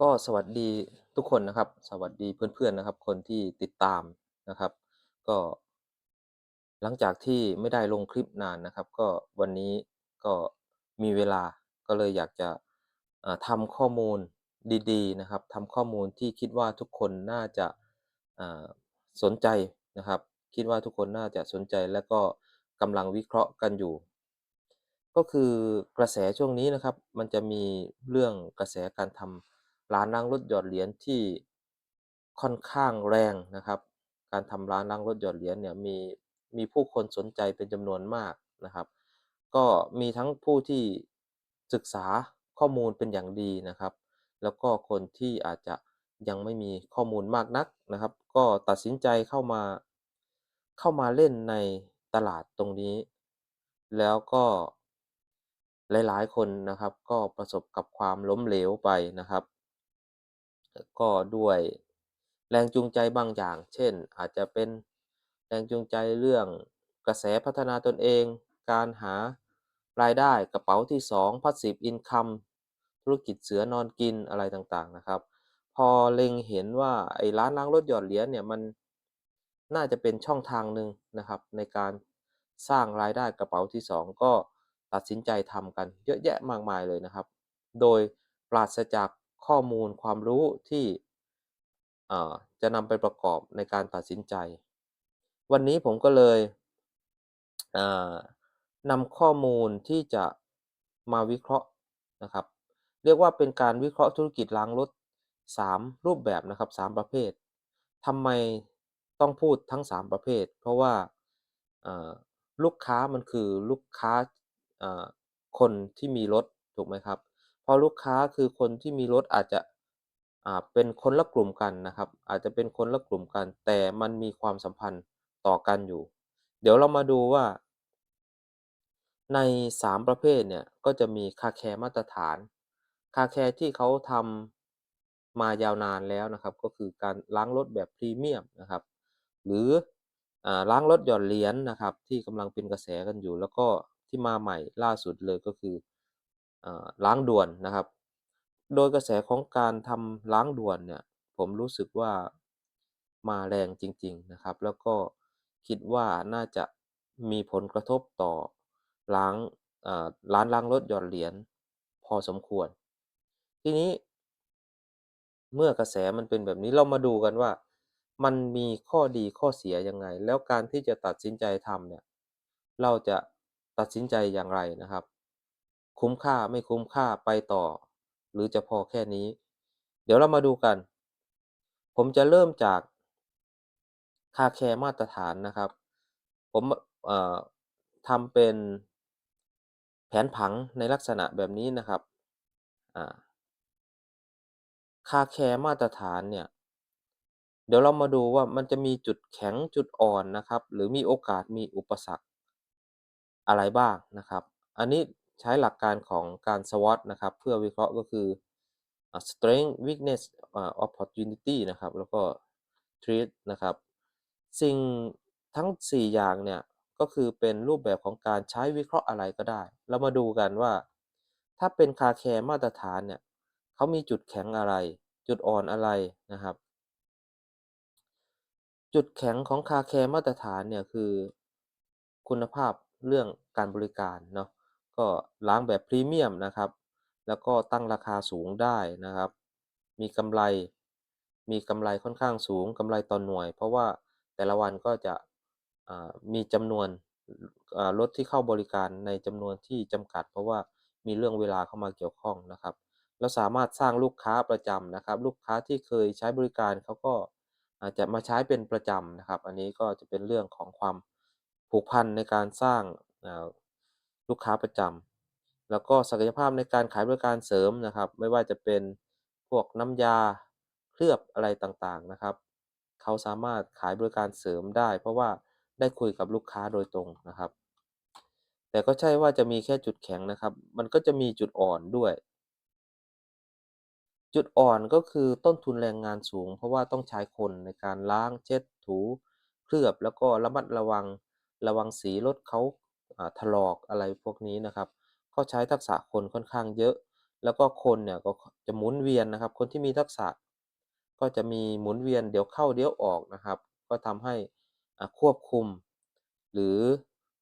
ก็สวัสดีทุกคนนะครับ สวัสดีเพื่อนๆนะครับ คนที่ติดตามนะครับ ก็ หลังจากที่ไม่ได้ลงคลิปนานนะครับ ก็วันนี้ก็มีเวลาก็เลยอยากจะทำข้อมูลดีๆนะครับทำข้อมูลที่คิดว่าทุกคนน่าจะสนใจนะครับ คิดว่าทุกคนน่าจะสนใจและก็กำลังวิเคราะห์กันอยู่ ก็คือกระแสช่วงนี้นะครับ มันจะมีเรื่องกระแสการทำ ร้านล้างรถหยอดเหรียญที่ค่อนข้างแรงนะครับ การทำร้านล้างรถหยอดเหรียญเนี่ยมีมีผู้คนสนใจเป็นจำนวนมากนะครับ ก็มีทั้งผู้ที่ศึกษาข้อมูลเป็นอย่างดีนะครับ แล้วก็คนที่อาจจะยังไม่มีข้อมูลมากนักนะครับ ก็ตัดสินใจเข้ามาเข้ามาเล่นในตลาดตรงนี้ แล้วก็หลาย ๆ คนนะครับ ก็ประสบกับความล้มเหลวไปนะครับ ก็ด้วยแรงจูงใจบางอย่าง เช่น อาจจะเป็นแรงจูงใจเรื่องกระแสพัฒนาตนเอง การหารายได้กระเป๋าที่ 2 Passive Income ธุรกิจเสือนอนกินอะไรต่างๆนะครับ พอเล็งเห็นว่าไอ้ร้านล้างรถหยอดเหรียญเนี่ยมันน่าจะเป็นช่องทางหนึ่งนะครับ ในการสร้างรายได้กระเป๋าที่ 2 ก็ตัดสินใจทำกันเยอะแยะมากมายเลยนะครับ โดยปราศจาก ข้อมูลความรู้ที่จะนำไปประกอบในการตัดสินใจ วันนี้ผมก็เลยนำข้อมูลที่จะมาวิเคราะห์นะครับ เรียกว่าเป็นการวิเคราะห์ธุรกิจล้างรถ 3 รูปแบบนะครับ 3 ประเภททำไมต้องพูดทั้ง 3 ประเภท เพราะว่าลูกค้ามันคือลูกค้าคนที่มีรถถูกไหมครับ พอลูกค้าคือคนที่มีรถอาจจะอ่าเป็นคนละกลุ่มกันนะครับ อาจจะเป็นคนละกลุ่มกัน แต่มันมีความสัมพันธ์ต่อกันอยู่ เดี๋ยวเรามาดูว่า ใน 3 ประเภทเนี่ยก็จะมีคาแคร์มาตรฐานคาแคร์ที่เขาทำมายาวนานแล้วนะครับ ก็คือการล้างรถแบบพรีเมียมนะครับ หรืออล้างรถหยอดเหรียญนะครับ ที่กำลังเป็นกระแสกันอยู่ แล้วก็ที่มาใหม่ล่าสุดเลยก็คือ ล้างด่วนนะครับ โดยกระแสของการทำล้างด่วนเนี่ยผมรู้สึกว่ามาแรงจริง ๆนะครับ แล้วก็คิดว่าน่าจะมีผลกระทบต่อล้างร้านล้างรถหยอดเหรียญพอสมควร ทีนี้ เมื่อกระแสมันเป็นแบบนี้เรามาดูกันว่า มันมีข้อดีข้อเสียยังไง แล้วการที่จะตัดสินใจทำเนี่ยเราจะตัดสินใจอย่างไรนะครับ คุ้มค่าไม่คุ้มค่าไปต่อ หรือจะพอแค่นี้ เดี๋ยวเรามาดูกัน ผมจะเริ่มจากคาแคร์มาตรฐานนะครับ ผมทำเป็นแผนผังในลักษณะแบบนี้นะครับอ่าคาแคร์มาตรฐานเนี่ย เดี๋ยวเรามาดูว่ามันจะมีจุดแข็งจุดอ่อนนะครับ หรือมีโอกาสมีอุปสรรคอะไรบ้างนะครับ อันนี้ ใช้หลักการของการ SWOT นะครับ เพื่อวิเคราะห์ก็คือ strength weakness opportunity นะครับ แล้วก็ threat นะครับ สิ่งทั้ง 4 อย่างเนี่ย ก็คือเป็นรูปแบบของการใช้วิเคราะห์อะไรก็ได้ เรามาดูกันว่า ถ้าเป็นคาแคร์มาตรฐานเนี่ยเขามีจุดแข็งอะไร จุดอ่อนอะไรนะครับ จุดแข็งของคาแคร์มาตรฐานเนี่ยคือ คุณภาพเรื่องการบริการเนาะ ก็ล้างแบบพรีเมียมนะครับ แล้วก็ตั้งราคาสูงได้นะครับ มีกำไร มีกำไรค่อนข้างสูงกำไรต่อหน่วย เพราะว่าแต่ละวันก็จะมีจำนวนรถที่เข้าบริการในจำนวนที่จำกัด เพราะว่ามีเรื่องเวลาเข้ามาเกี่ยวข้องนะครับ เราสามารถสร้างลูกค้าประจำนะครับ ลูกค้าที่เคยใช้บริการเขาก็อาจจะมาใช้เป็นประจำนะครับ อันนี้ก็จะเป็นเรื่องของความผูกพันในการสร้าง ลูกค้าประจำแล้วก็ศักยภาพในการขายบริการเสริมนะครับ ไม่ว่าจะเป็นพวกน้ำยาเคลือบอะไรต่างๆนะครับ เขาสามารถขายบริการเสริมได้ เพราะว่าได้คุยกับลูกค้าโดยตรงนะครับ แต่ก็ใช่ว่าจะมีแค่จุดแข็งนะครับ มันก็จะมีจุดอ่อนด้วย จุดอ่อนก็คือต้นทุนแรงงานสูง เพราะว่าต้องใช้คนในการล้างเช็ดถู เคลือบแล้วก็ระมัดระวังระวังสีรถเขาอ่า ถลอกอะไรพวกนี้นะครับก็ใช้ทักษะคนค่อนข้างเยอะ แล้วก็คนเนี่ยก็จะหมุนเวียนนะครับ คนที่มีทักษะ ก็จะมีหมุนเวียนเดี๋ยวเข้าเดี๋ยวออกนะครับ ก็ทำให้ควบคุม หรือ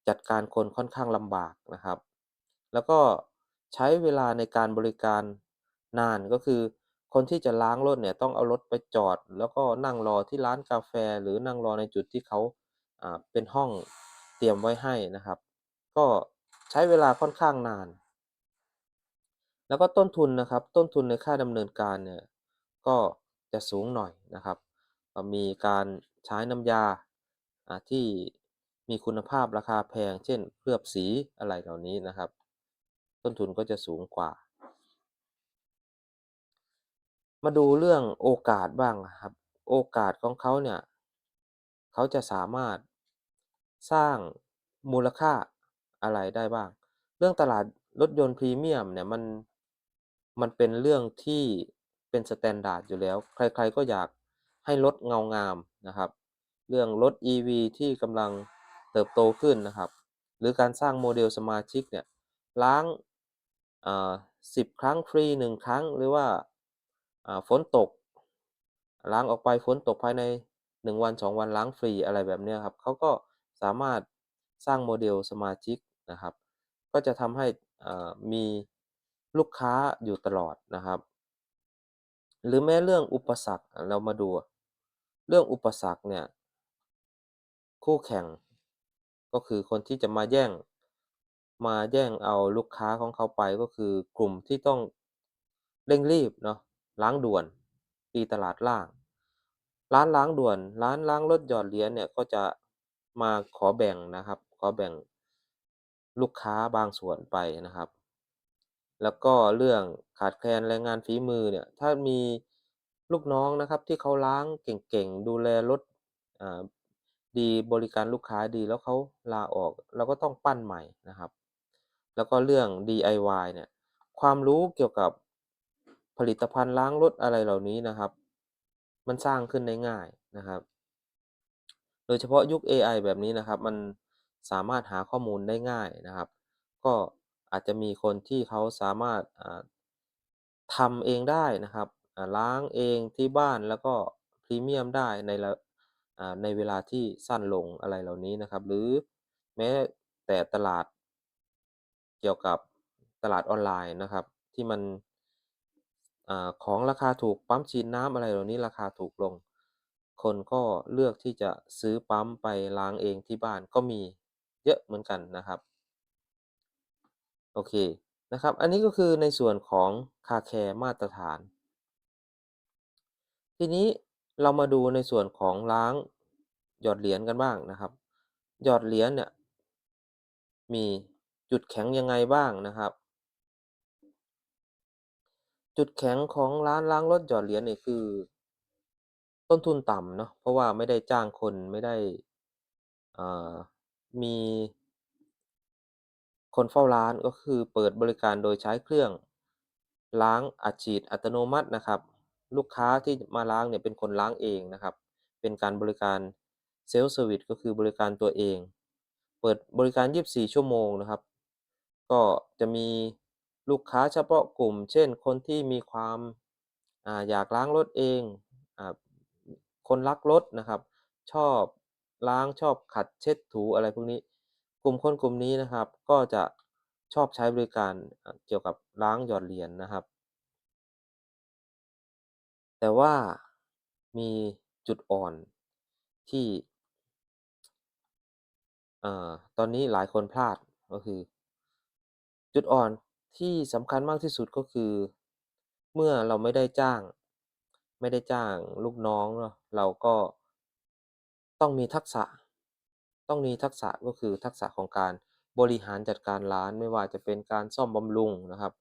จัดการคนค่อนข้างลำบากนะครับ แล้วก็ใช้เวลาในการบริการนานก็คือ คนที่จะล้างรถเนี่ยต้องเอารถไปจอด แล้วก็นั่งรอที่ร้านกาแฟ หรือนั่งรอในจุดที่เขาเป็นห้องเตรียมไว้ให้นะครับ ก็ใช้เวลาค่อนข้างนาน แล้วก็ต้นทุนนะครับ ต้นทุนในค่าดำเนินการเนี่ยก็จะสูงหน่อยนะครับมีการใช้น้ำยาอ่าที่มีคุณภาพราคาแพง เช่นเคลือบสีอะไรเหล่านี้นะครับ ต้นทุนก็จะสูงกว่า มาดูเรื่องโอกาสบ้างนะครับ โอกาสของเขาเนี่ย เขาจะสามารถสร้างมูลค่า อะไรได้บ้าง เรื่องตลาดรถยนต์พรีเมียมเนี่ยมันมันเป็นเรื่องที่เป็นสแตนดาร์ดอยู่แล้ว ใครๆก็อยากให้รถเงางามนะครับ เรื่องรถ EV ที่กำลังเติบโตขึ้นนะครับ หรือการสร้างโมเดลสมาชิกเนี่ยล้างอ่า10ครั้งฟรี1ครั้ง หรือว่าฝนตก ล้างออกไปฝนตกภายใน 1 วัน 2 วันล้างฟรีอะไรแบบนี้ครับเขาก็สามารถสร้างโมเดลสมาชิก นะครับ ก็จะทำให้มีลูกค้าอยู่ตลอดนะครับ หรือแม้เรื่องอุปสรรคเรามาดู เรื่องอุปสรรคเนี่ยคู่แข่ง ก็คือคนที่จะมาแย่งมาแย่งเอาลูกค้าของเขาไปก็คือกลุ่มที่ต้องเร่งรีบเนาะล้างด่วนตีตลาดล่าง ร้านล้างด่วน ร้านล้างรถหยอดเหรียญเนี่ยก็จะมาขอแบ่งนะครับ ขอแบ่ง ลูกค้าบางส่วนไปนะครับ แล้วก็เรื่องขาดแคลนแรงงานฝีมือเนี่ย ถ้ามีลูกน้องนะครับที่เขาล้างเก่งๆ ดูแลรถดีบริการลูกค้าดีแล้วเขาลาออกเราก็ต้องปั้นใหม่นะครับ แล้วก็เรื่อง DIY เนี่ย ความรู้เกี่ยวกับผลิตภัณฑ์ล้างรถอะไรเหล่านี้นะครับ มันสร้างขึ้นได้ง่ายนะครับ โดยเฉพาะยุคเอไอแบบนี้นะครับ มัน สามารถหาข้อมูลได้ง่ายนะครับ ก็อาจจะมีคนที่เขาสามารถทำเองได้นะครับล้างเองที่บ้านแล้วก็พรีเมียมได้ในในเวลาที่สั้นลงอะไรเหล่านี้นะครับ หรือแม้แต่ตลาดเกี่ยวกับตลาดออนไลน์นะครับ ที่มันอของราคาถูกปั๊มฉีดน้ำอะไรเหล่านี้ราคาถูกลง คนก็เลือกที่จะซื้อปั๊มไปล้างเองที่บ้านก็มี เยอะเหมือนกันนะครับโอเคนะครับ อันนี้ก็คือในส่วนของคาแคร์มาตรฐาน ทีนี้เรามาดูในส่วนของล้างหยอดเหรียญกันบ้างนะครับ หยอดเหรียญเนี่ยมีจุดแข็งยังไงบ้างนะครับ จุดแข็งของร้านล้างรถหยอดเหรียญเนี่ยคือ ต้นทุนต่ำเนาะเพราะว่าไม่ได้จ้างคนไม่ได้อ่า มีคนเฝ้าร้าน ก็คือเปิดบริการโดยใช้เครื่อง ล้างอัดฉีดอัตโนมัตินะครับ ลูกค้าที่มาล้างเนี่ยเป็นคนล้างเองนะครับ เป็นการบริการ self service ก็คือบริการตัวเอง เปิดบริการ 24 ชั่วโมงนะครับ ก็จะมีลูกค้าเฉพาะกลุ่ม เช่น คนที่มีความอาอยากล้างรถเองอคนรักรถนะครับ ชอบ ล้างชอบขัดเช็ดถูอะไรพวกนี้ กลุ่มคนกลุ่มนี้นะครับ ก็จะชอบใช้บริการเกี่ยวกับล้างหยอดเหรียญนะครับ แต่ว่ามีจุดอ่อนที่ตอนนี้หลายคนพลาดก็คือ จุดอ่อนที่สำคัญมากที่สุดก็คือ เมื่อเราไม่ได้จ้าง ไม่ได้จ้างลูกน้องเนาเราก็ ต้องมีทักษะ ต้องมีทักษะก็คือทักษะของการบริหารจัดการร้านไม่ว่าจะเป็นการซ่อมบำรุงนะครับ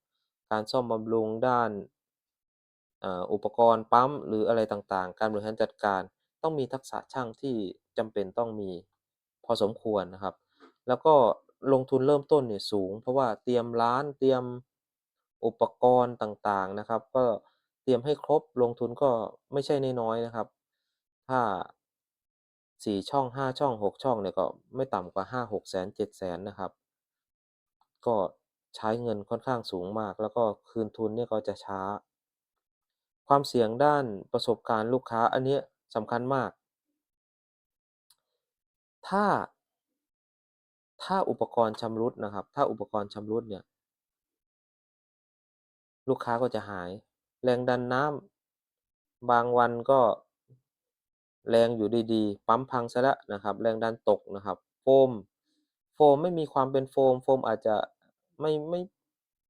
การซ่อมบำรุงด้านอุปกรณ์ปั๊มหรืออะไรต่างๆ การบริหารจัดการต้องมีทักษะช่างที่จำเป็นต้องมีพอสมควรนะครับ แล้วก็ลงทุนเริ่มต้นเนี่ยสูง เพราะว่าเตรียมร้านเตรียมอุปกรณ์ต่างๆนะครับ ก็เตรียมให้ครบลงทุนก็ไม่ใช่น้อยๆนะครับ ถ้า 4ช่อง5ช่อง6ช่องเนี่ยก็ไม่ต่ำกว่า5-6แสน7แสนนะครับ ก็ใช้เงินค่อนข้างสูงมาก แล้วก็คืนทุนเนี่ยก็จะช้า ความเสี่ยงด้านประสบการณ์ลูกค้าอันนี้สำคัญมาก ถ้า ถ้าอุปกรณ์ชำรุดนะครับ ถ้าอุปกรณ์ชำรุดเนี่ย ลูกค้าก็จะหาย แรงดันน้ำบางวันก็ แรงอยู่ดีๆ ปั๊มพังเสียแล้วนะครับ แรงดันตกนะครับ โฟม โฟมไม่มีความเป็นโฟม โฟมอาจจะไม่ไม่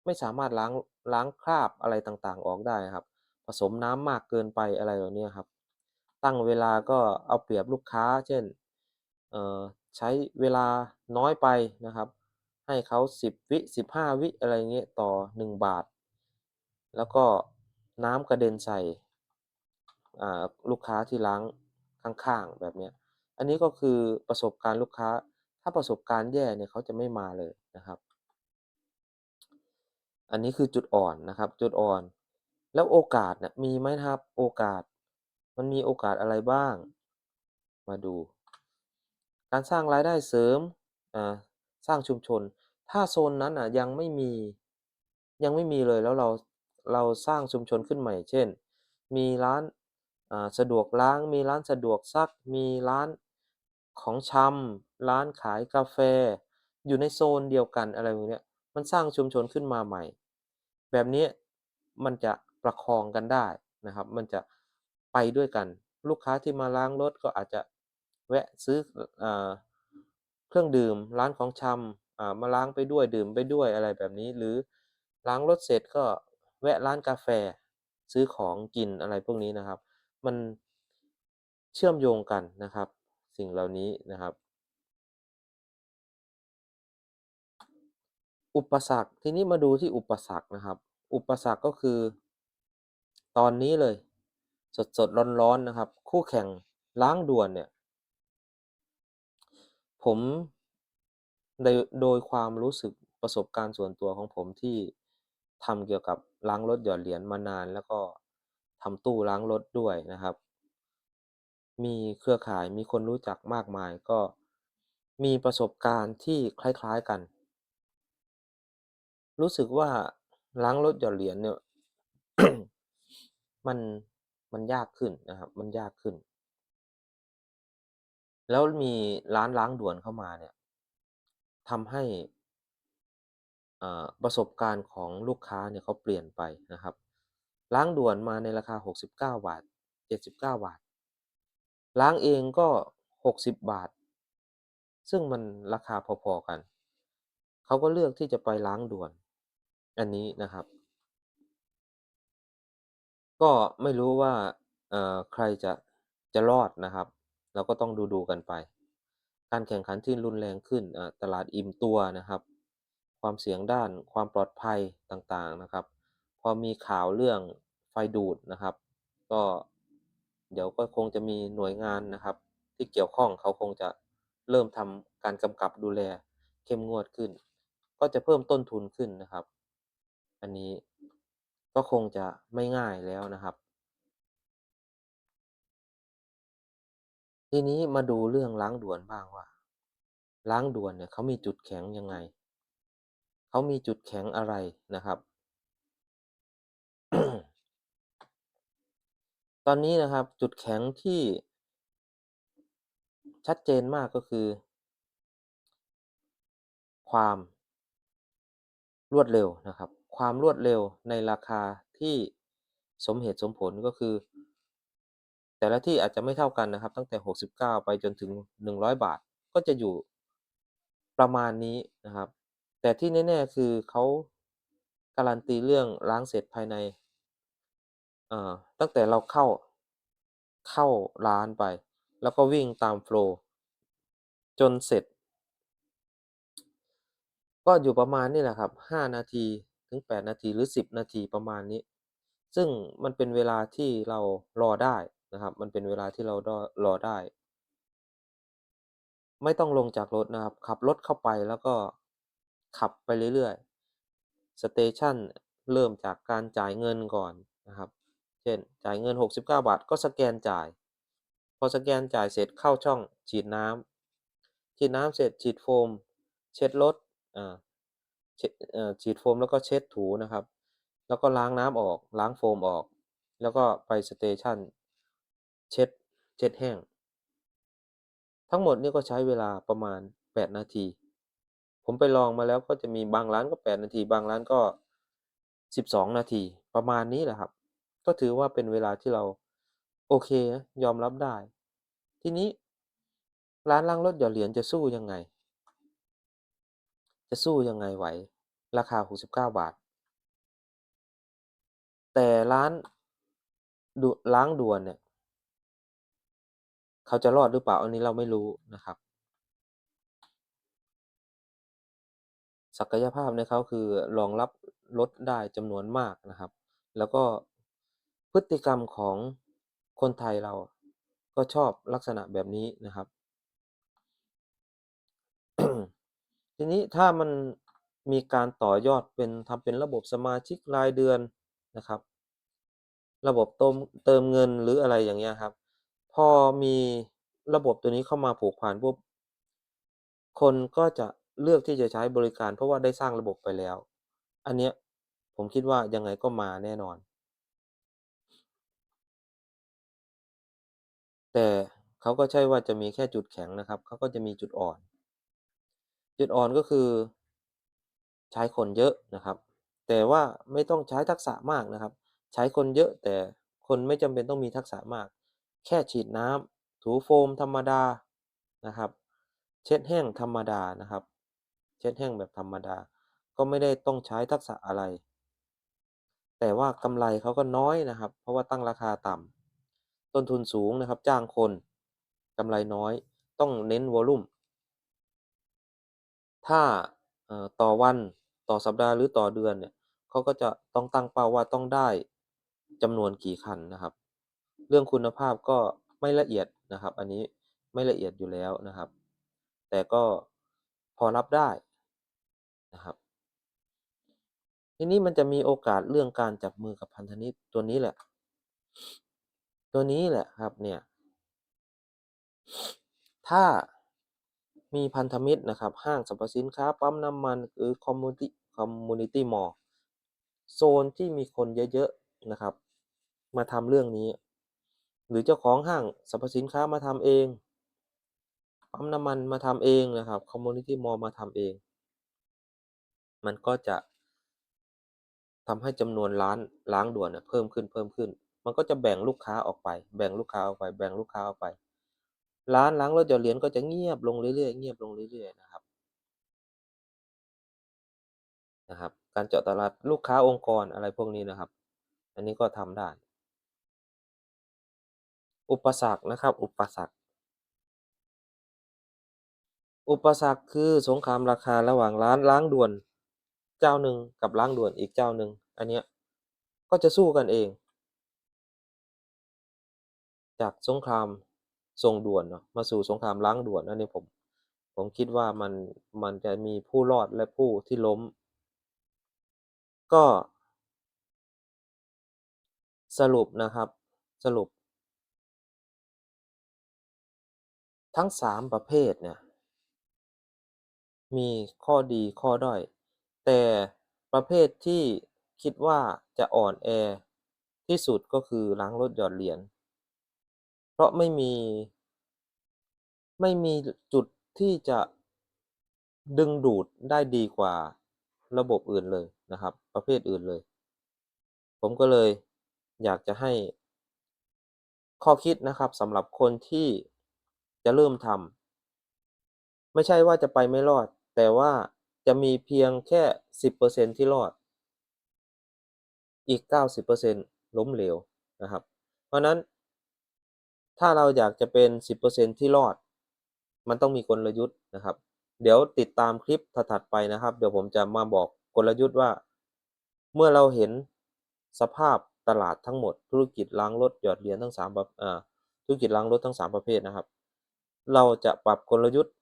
ไม่สามารถล้างล้างคราบอะไรต่างๆ ออกได้ครับ ผสมน้ำมากเกินไปอะไรแบบเนี้ครับ ตั้งเวลาก็เอาเปรียบลูกค้า เช่นใช้เวลาน้อยไปนะครับ ให้เขา 10 วิ 15 วิอะไรเงี้ยต่อ 1 บาท แล้วก็น้ำกระเด็นใส่ลูกค้าที่ล้าง ข้างๆ แบบเนี้ย อันนี้ก็คือประสบการณ์ลูกค้า ถ้าประสบการณ์แย่เนี่ยเขาจะไม่มาเลยนะครับ อันนี้คือจุดอ่อนนะครับ จุดอ่อน แล้วโอกาสน่ะมีไหมครับ โอกาส มันมีโอกาสอะไรบ้าง มาดู การสร้างรายได้เสริม อ่า สร้างชุมชน ถ้าโซนนั้นน่ะยังไม่มี ยังไม่มีเลยแล้วเรา เราสร้างชุมชนขึ้นใหม่ เช่น มีร้าน สะดวกล้าง มีร้านสะดวกซัก มีร้านของชำร้านขายกาแฟ อยู่ในโซนเดียวกันอะไรแบบเนี้ยมันสร้างชุมชนขึ้นมาใหม่ แบบนี้มันจะประคองกันได้นะครับ มันจะไปด้วยกัน ลูกค้าที่มาล้างรถก็อาจจะแวะซื้ออเครื่องดื่ม ร้านของชำมาล้างไปด้วยดื่มไปด้วยอะไรแบบนี้ หรือล้างรถเสร็จก็แวะร้านกาแฟ ซื้อของกินอะไรพวกนี้นะครับ มันเชื่อมโยงกันนะครับ สิ่งเหล่านี้นะครับ อุปสรรคทีนี้มาดูที่อุปสรรคนะครับ อุปสรรคก็คือ ตอนนี้เลย สดๆร้อนๆนะครับ คู่แข่งล้างด่วนเนี่ย ผมโดยโดยความรู้สึกประสบการณ์ส่วนตัวของผมที่ทำเกี่ยวกับล้างรถหยอดเหรียญมานานแล้วก็ ทำตู้ล้างรถด้วยนะครับ มีเครือข่ายมีคนรู้จักมากมายก็มีประสบการณ์ที่คล้ายๆกัน รู้สึกว่าล้างรถหยอดเหรียญเนี่ยมันมันยากขึ้นนะครับ มันยากขึ้น แล้วมีร้านล้างด่วนเข้ามาเนี่ยทำให้อ่าประสบการณ์ของลูกค้าเนี่ยเขาเปลี่ยนไปนะครับ ล้างด่วนมาในราคา 69 บาท 79 บาท ล้างเองก็ 60 บาท ซึ่งมันราคาพอๆกัน เขาก็เลือกที่จะไปล้างด่วน อันนี้นะครับ ก็ไม่รู้ว่าเอ่อใครจะจะรอดนะครับ เราก็ต้องดูๆกันไป การแข่งขันที่รุนแรงขึ้นตลาดอิ่มตัวนะครับ ความเสี่ยงด้านความปลอดภัยต่างๆนะครับ อมีข่าวเรื่องไฟดูดนะครับ ก็เดี๋ยวก็คงจะมีหน่วยงานนะครับ ที่เกี่ยวข้องเขาคงจะเริ่มทำการกำกับดูแลเข้มงวดขึ้น ก็จะเพิ่มต้นทุนขึ้นนะครับ อันนี้ก็คงจะไม่ง่ายแล้วนะครับ ทีนี้มาดูเรื่องล้างด่วนบ้างว่า ล้างด่วนเนี่ยเขามีจุดแข็งยังไง เขามีจุดแข็งอะไรนะครับ ตอนนี้นะครับจุดแข็งที่ ชัดเจนมากก็คือ ความรวดเร็วนะครับ ความรวดเร็วในราคาที่สมเหตุสมผลก็คือ แต่ละที่อาจจะไม่เท่ากันนะครับ ตั้งแต่ 69 ไปจนถึง 100 บาท ก็จะอยู่ประมาณนี้นะครับ แต่ที่แน่ ๆ คือเขาการันตีเรื่องล้างเสร็จภายใน อ่อตั้งแต่เราเข้า เข้าร้านไป แล้วก็วิ่งตามโฟลว์จนเสร็จ ก็อยู่ประมาณนี้แหละครับ 5 นาที ถึง 8 นาทีหรือ 10 นาทีประมาณนี้ ซึ่งมันเป็นเวลาที่เรารอได้นะครับ มันเป็นเวลาที่เราดรอได้ ไม่ต้องลงจากรถนะครับ ขับรถเข้าไปแล้วก็ขับไปเรื่อยๆ สเตชันเริ่มจากการจ่ายเงินก่อนนะครับ เช่น จ่ายเงิน 69 บาท ก็สแกนจ่าย พอสแกนจ่ายเสร็จเข้าช่องฉีดน้ำฉีดน้ำเสร็จฉีดโฟม เช็ดรถอ่าฉีดโฟมแล้วก็เช็ดถูนะครับ แล้วก็ล้างน้ำออก ล้างโฟมออก แล้วก็ไปสเตชันเช็ด เช็ดแห้ง ทั้งหมดนี่ก็ใช้เวลาประมาณ 8 นาที ผมไปลองมาแล้วก็จะมีบางร้านก็ 8 นาที บางร้านก็ 12 นาที ประมาณนี้แหละครับ ก็ถือว่าเป็นเวลาที่เราโอเคยอมรับได้ ทีนี้ ร้านล้างรถหยอดเหรียญจะสู้ยังไง?จะสู้ยังไงไหว ราคา 69 บาท แต่ร้านดุล้างด่วนเนี่ย เขาจะรอดหรือเปล่าอันนี้เราไม่รู้นะครับ ศักยภาพในเขาคือรองรับรถได้จำนวนมากนะครับ แล้วก็ พฤติกรรมของคนไทยเราก็ชอบลักษณะแบบนี้นะครับ ทีนี้ถ้ามันมีการต่อยอดเป็นทำเป็นระบบสมาชิกรายเดือนนะครับ ระบบเติมเติมเงินหรืออะไรอย่างเงี้ยครับ พอมีระบบตัวนี้เข้ามาผูกพันปุ๊บคนก็จะเลือกที่จะใช้บริการเพราะว่าได้สร้างระบบไปแล้ว อันเนี้ยผมคิดว่ายังไงก็มาแน่นอน แต่เขาก็ใช่ว่าจะมีแค่จุดแข็งนะครับ เขาก็จะมีจุดอ่อน จุดอ่อนก็คือ ใช้คนเยอะนะครับ แต่ว่าไม่ต้องใช้ทักษะมากนะครับ ใช้คนเยอะแต่คนไม่จำเป็นต้องมีทักษะมาก แค่ฉีดน้ำถูโฟมธรรมดานะครับ เช็ดแห้งธรรมดานะครับ เช็ดแห้งแบบธรรมดา ก็ไม่ได้ต้องใช้ทักษะอะไร แต่ว่ากำไรเขาก็น้อยนะครับ เพราะว่าตั้งราคาต่ำ ต้นทุนสูงนะครับ จ้างคนกำไรน้อย ต้องเน้นวอลลุมถ้าต่อวันต่อสัปดาห์หรือต่อเดือนเนี่ยเขาก็จะต้องตั้งเป้าว่าต้องได้จำนวนกี่คันนะครับ เรื่องคุณภาพก็ไม่ละเอียดนะครับ อันนี้ไม่ละเอียดอยู่แล้วนะครับ แต่ก็พอรับได้นะครับทีนี้มันจะมีโอกาสเรื่องการจับมือกับพันธมิตรตัวนี้แหละ ตัวนี้แหละครับเนี่ย ถ้ามีพันธมิตรนะครับ ห้างสรรพสินค้าปั๊มน้ำมันหรือคอมมูนิตี้คอมมิวนิตี้มอลล์โซนที่มีคนเยอะๆนะครับ มาทำเรื่องนี้ หรือเจ้าของห้างสรรพสินค้ามาทำเองปั๊มน้ำมันมาทำเองนะครับคอมมิวนิตี้มอลล์มาทำเอง มันก็จะทำให้จำนวนร้านล้างด่วนเนี่ยเพิ่มขึ้น มันก็จะแบ่งลูกค้าออกไป แบ่งลูกค้าออกไป แบ่งลูกค้าออกไป ร้านล้างรถหยอดเหรียญก็จะเงียบลงเรื่อยๆ เงียบลงเรื่อยๆ นะครับ นะครับ การเจาะตลาดลูกค้าองค์กรอะไรพวกนี้นะครับ อันนี้ก็ทำได้ อุปสรรคนะครับ อุปสรรค อุปสรรคคือสงครามราคาระหว่างร้านล้างด่วน เจ้าหนึ่งกับล้างด่วนอีกเจ้าหนึ่ง อันเนี้ยก็จะสู้กันเอง จากสงครามส่งด่วนเนาะมาสู่สงครามล้างด่วนอันนี้ผม ผมคิดว่ามันมันจะมีผู้รอดและผู้ที่ล้ม ก็ สรุปนะครับสรุป ทั้ง3ประเภทเนี่ยมีข้อดีข้อด้อย แต่ประเภทที่คิดว่าจะอ่อนแอที่สุดก็คือล้างรถหยอดเหรียญ เพราะไม่มี ไม่มีจจุดที่จะดึงดูดได้ดีกว่าระบบอื่นเลยนะครับ ประเภทอื่นเลย ผมก็เลยอยากจะให้ ข้อคิดนะครับสำหรับคนที่จะเริ่มทำไม่ใช่ว่าจะไปไม่รอด แต่ว่าจะมีเพียงแค่ 10%ที่รอด อีก 90%ล้มเหลวนะครับ เพราะนั้น ถ้าเราอยากจะเป็น 10%ที่รอด มันต้องมีกลยุทธ์นะครับ เดี๋ยวติดตามคลิปถัดไปนะครับ เดี๋ยวผมจะมาบอกกลยุทธ์ว่า เมื่อเราเห็นสภาพตลาดทั้งหมด ธุรกิจล้างรถหยอดเหรียญทั้ง3ประอ่าธุรกิจล้างรถทั้ง 3 ประเภทนะครับ เราจะปรับกลยุทธ์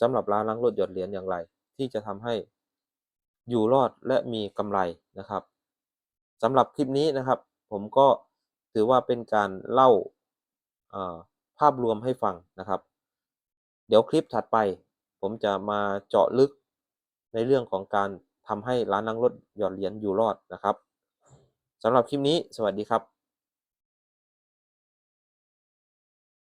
สำหรับร้านล้างรถหยอดเหรียญอย่างไร ที่จะทำให้อยู่รอดและมีกำไรนะครับสำหรับคลิปนี้นะครับ ผมก็ถือว่าเป็นการเล่า ภาพรวมให้ฟังนะครับ เดี๋ยวคลิปถัดไป ผมจะมาเจาะลึกในเรื่องของการทำให้ร้านนั่งรถหยอดเหรียญอยู่รอดนะครับสำหรับคลิปนี้ สวัสดีครับ